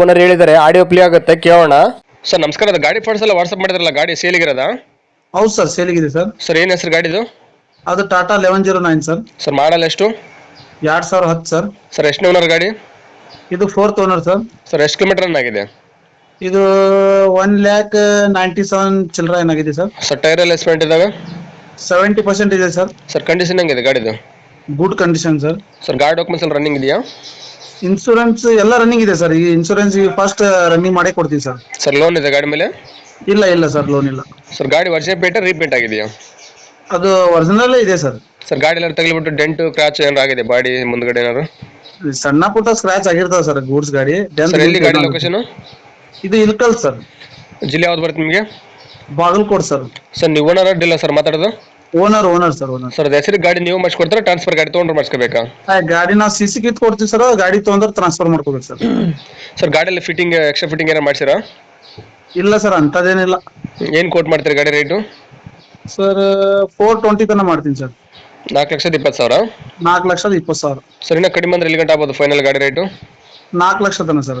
Owner ಹೇಳಿದರೆ audio play ಆಗುತ್ತೆ ಕೇಳೋಣ. ಸರ್ ನಮಸ್ಕಾರ ಅದು ಗಾಡಿ ಫೋಟೋಸ್ ಎಲ್ಲ ವಾಟ್ಸ್ಆಪ್ ಮಾಡಿದ್ರಲ್ಲ ಗಾಡಿ ಸೇಲಿಗಿರೋದ ಹೌದು ಸರ್ ಸೇಲಿಗಿದೆ ಸರ್. ಸರ್ ಏನ್ ಹೆಸರು ಗಾಡಿದು? ಅದು Tata eleven zero nine sir. Sir model ಎಷ್ಟು? ಎರಡು ಸಾವಿರ ಹತ್ತು ಸರ್. ಸರ್ ಎಷ್ಟು ಓನರ್ ಗಾಡಿ? ಇದು ಫೋರ್ತ್ ಓನರ್ ಸರ್. ಸರ್ ಎಷ್ಟು ಕಿಲೋಮೀಟರ್ ರನ್ ಆಗಿದೆ? ಇದು ಒನ್ ಲ್ಯಾಕ್ ನೈಂಟಿ ಸೆವೆನ್ ಚಿಲ್ಲರ ಏನಾಗಿದೆ ಸರ್. ಸರ್ ಟೈರ್ ಎಲ್ಲ ಎಸ್ಪೆಂಟ್ ಇದಾವೆ? ಸೆವೆಂಟಿ ಪರ್ಸೆಂಟ್ ಇದೆ ಸರ್. ಸರ್ ಕಂಡೀಷನ್ ಹೆಂಗಿದೆ ಗಾಡಿದು? Good condition sir. ಸರ್ ಗಾಡಿ ಡಾಕ್ಯುಮೆಂಟ್ಸ್ ಎಲ್ಲ ರನ್ನಿಂಗ್ ಇದೆಯಾ? ಇನ್ಶೂರೆನ್ಸ್ ಎಲ್ಲ ರನ್ನಿಂಗ್ ಇದೆ ಸರ್ ಈ ಇನ್ಶೂರೆನ್ಸ್ ಫಸ್ಟ್ ರನ್ನಿಂಗ್ ಮಾಡೇ ಕೊಡ್ತೀವಿ ಸರ್ ಸರ್ ಲೋನ್ ಇದೆ ಗಾಡಿ ಮೇಲೆ? ಇಲ್ಲ ಇಲ್ಲ ಸರ್ ಲೋನ್ ಇಲ್ಲ. ಸರ್ ಗಾಡಿ ವರ್ಷ ಪೇಟೆ ರೀಪೇಂಟ್ ಆಗಿದೆಯಾ? ಅದು ಒರಿಜಿನಲ್ ಇದೆ ಸರ್ ಸರ್ ಗಾಡಿ ಎಲ್ಲ ತಗಲಿಬಿಟ್ಟು ಡೆಂಟು ಕ್ರಾಚ್ ಏನಾರು ಆಗಿದೆ ಬಾಡಿ ಮುಂದ್ಗಡೆ ಏನಾರು? ಸಣ್ಣ ಪುಟ್ಟ ಸ್ಕ್ರಾಚ್ ಆಗಿರ್ತಾವ ಸರ್ ಗೂಡ್ಸ್ ಗಾಡಿ. ಸರ್ ಎಲ್ಲಿ ಗಾಡಿ ಲೊಕೇಶನ್ ಇದು ಇಲ್ಕಲ್ ಸರ್ ಜಿಲ್ಲೆ ಯಾವ್ದು ಬರುತ್ತೆ ನಿಮಗೆ? ಬಾಗಲಕೋಟ್ ಸರ್ ಸರ್ ನೀವು ಓನರ್ ಅಡ್ಡಿಲ್ಲ ಸರ್ ಮಾತಾಡೋದು? Owner owner sir owner sir ಹೆಸರಿಗೆ ಗಾಡಿ ನೀವು ಮಾಡಿಸ್ಕೊಡ್ತಾರೆ? ಟ್ರಾನ್ಸ್ಫರ್ ಗಾಡಿ ತೊಗೊಂಡ್ರೆ ಮಾಡಿಸ್ಕೋಬೇಕಾ? ಗಾಡಿ ನಾವು ಸಿ ಸಿ ಕಿತ್ ಕೊಡ್ತೀವಿ ಸರ್ ಗಾಡಿ ತೊಗೊಂಡ್ರೆ ಟ್ರಾನ್ಸ್ಫರ್ ಮಾಡ್ಕೋಬೇಕು ಸರ್ ಸರ್ ಗಾಡಿಯಲ್ಲಿ ಫಿಟ್ಟಿಂಗ್ ಎಕ್ಸ್ಟ್ರಾ ಫಿಟ್ಟಿಂಗ್ ಏನಾರು ಮಾಡ್ಸಿರಾ? ಇಲ್ಲ ಸರ್ ಅಂಥದ್ದೇನಿಲ್ಲ ಏನು ಕೋಟ್ ಮಾಡ್ತೀರಿ ಗಾಡಿ ರೇಟು ಸರ್ ಫೋರ್ ಟ್ವೆಂಟಿ ತನಕ ಮಾಡ್ತೀನಿ ಸರ್ ನಾಲ್ಕು ಲಕ್ಷದ ಇಪ್ಪತ್ತು ಸಾವಿರ? ನಾಲ್ಕು ಲಕ್ಷದ ಇಪ್ಪತ್ತು ಸಾವಿರ. ಸರ್ ಇನ್ನೂ ಕಡಿಮೆ ಅಂದ್ರೆ ಎಲ್ಲಿ ಗಂಟೆ ಆಗ್ಬೋದು ಫೈನಲ್ ಗಾಡಿ ರೇಟು ನಾಲ್ಕು ಲಕ್ಷ ತನಕ sir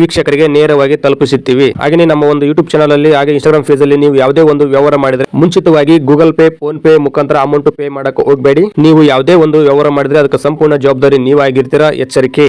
ವೀಕ್ಷಕರಿಗೆ ನೇರವಾಗಿ ತಲುಪಿಸುತ್ತೀವಿ. ಹಾಗೆ ನಮ್ಮ ಒಂದು ಯೂಟ್ಯೂಬ್ ಚಾನಲ್ ಅಲ್ಲಿ, ಹಾಗೆ ಇನ್ಸ್ಟಾಗ್ರಾಮ್ ಫೇಸ್ ಅಲ್ಲಿ ನೀವು ಯಾವುದೇ ಒಂದು ವ್ಯವಹಾರ ಮಾಡಿದ್ರೆ ಮುಂಚಿತವಾಗಿ ಗೂಗಲ್ ಪೇ ಫೋನ್ ಪೇ ಮುಖಾಂತರ ಅಮೌಂಟ್ ಪೇ ಮಾಡಕ್ಕೆ ಹೋಗಬೇಡಿ. ನೀವು ಯಾವುದೇ ಒಂದು ವ್ಯವಹಾರ ಮಾಡಿದ್ರೆ ಅದಕ್ಕೆ ಸಂಪೂರ್ಣ ಜವಾಬ್ದಾರಿ ನೀವಾಗಿರ್ತೀರಾ? ಎಚ್ಚರಿಕೆ